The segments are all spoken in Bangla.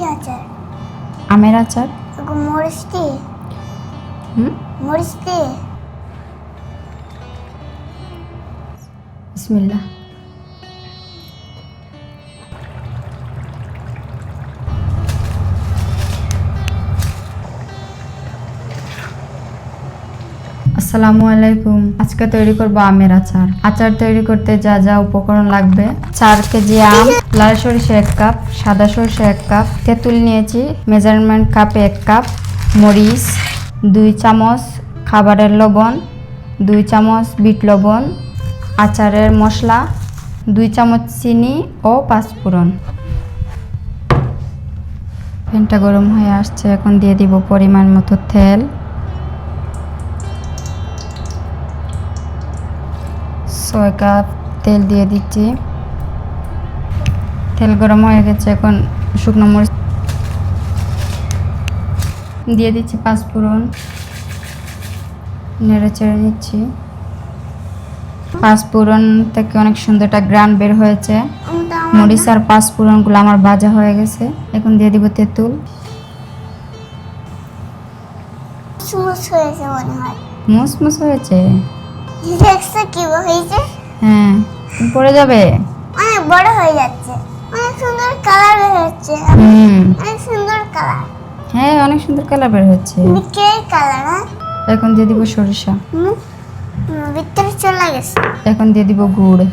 কি আচার আমের আচার? মরিচ দিয়ে হুম? মরিচ দিয়ে বিসমিল্লা আসসালামু আলাইকুম। আজকে তৈরি করব আমের আচার। আচার তৈরি করতে যা যা উপকরণ লাগবে, চার কেজি আম, লাল সরিষা এক কাপ, সাদা সরিষা এক কাপ, তেঁতুল নিয়েছি, মেজারমেন্ট কাপে এক কাপ, মরিচ, দুই চামচ খাবারের লবণ, দুই চামচ বিট লবণ, আচারের মশলা, দুই চামচ চিনি ও পাঁচফোড়ন প্যানটা গরম হয়ে আসছে, এখন দিয়ে দিব পরিমাণ মতো তেল। ছয় কাপ তেল দিয়ে দিচ্ছি। তেল গরম হয়ে গেছে এখন শুকনো মরিচ দিয়ে দিচ্ছি পাঁচ পাঁচফোড়ন নেড়ে চেড়ে নিচ্ছি। পাঁচফোড়ন থেকে অনেক সুন্দর একটা গ্রান বের হয়েছে। মরিচ আর পাঁচফোড়নগুলো আমার ভাজা হয়ে গেছে। এখন দিয়ে দিব তেঁতুল। মনে হয়। মুসমুস হয়েছে? দেখছ কি হয়েছে? হ্যাঁ পড়ে যাবে। অনেক বড় হয়ে যাচ্ছে। অনেক সুন্দর কালার বের হচ্ছে। অনেক সুন্দর কালার হ্যাঁ অনেক সুন্দর কালার বের হচ্ছে। বিকেল কালার হ্যাঁ? এখন দিয়ে দিব সরিষা। ভিতরে চলে গেছে। এখন দিয়ে দিব গুড়।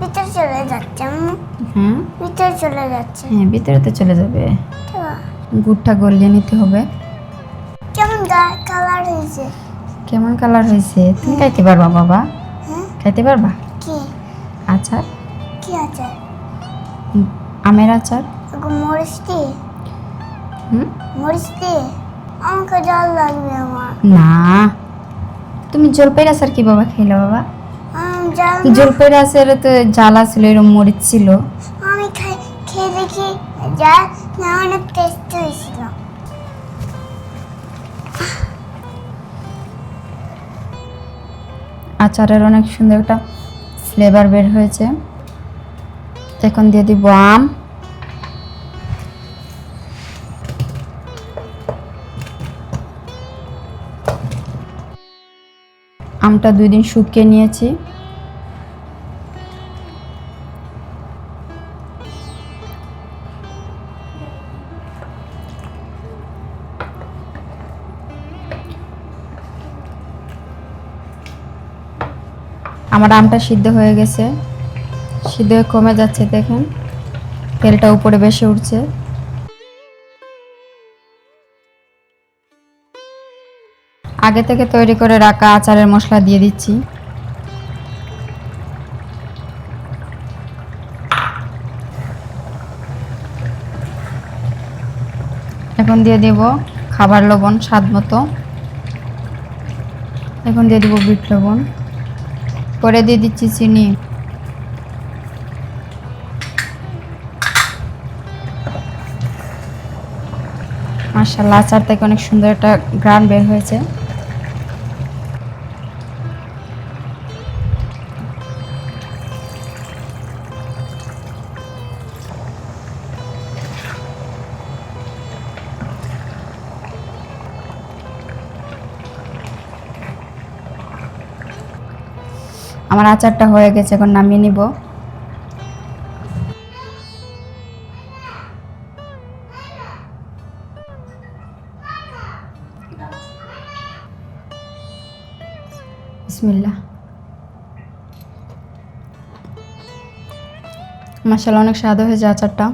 ভিতরে চলে যাচ্ছে হুম, হ্যাঁ ভিতরে চলে যাচ্ছে। হ্যাঁ ভিতরে তো চলে যাবে। গুড়টা গলিয়ে নিতে হবে। কেমন কালার হয়েছে? কেমন কালার হয়েছে? তুমি খাইতে পারবা বাবা? হ্যাঁ। খাইতে পারবা? কি? আচার? কি আচার? আমের আচার? মরিচ দিয়ে হুম? মরিচ দিয়ে আমাকে জল লাগবে আমার। না। তুমি জলপাইয়ের আচার কি বাবা খাইলে বাবা? আমি জল জলপাইয়ের আচার তো জ্বালা ছিল এরকম মরিচ ছিল। আমি খাই খেয়ে দেখি যা না অনেক টেস্ট হয়েছিল। আচারের অনেক সুন্দর একটা ফ্লেভার বের হয়েছে। এখন দিয়ে দিব আম। আমটা দুই দিন শুকিয়ে নিয়েছি। আমার আমটা সিদ্ধ হয়ে গেছে। সিদ্ধ হয়ে কমে যাচ্ছে, দেখেন। তেলটা উপরে বেশি উঠছে। আগে থেকে তৈরি করে রাখা আচারের মশলা দিয়ে দিচ্ছি। এখন দিয়ে দেব খাবার লবণ, স্বাদ মতো। এখন দিয়ে দেবো বিট লবণ। পরে দিয়ে দিচ্ছি চিনি। মাসাল্লাহ আচার থেকে অনেক সুন্দর একটা গ্রান বের হয়েছে। আমার আচারটা হয়ে গেছে এখন নামিয়ে নিব। মাসাল্লাহ অনেক স্বাদ হয়েছে আচারটা।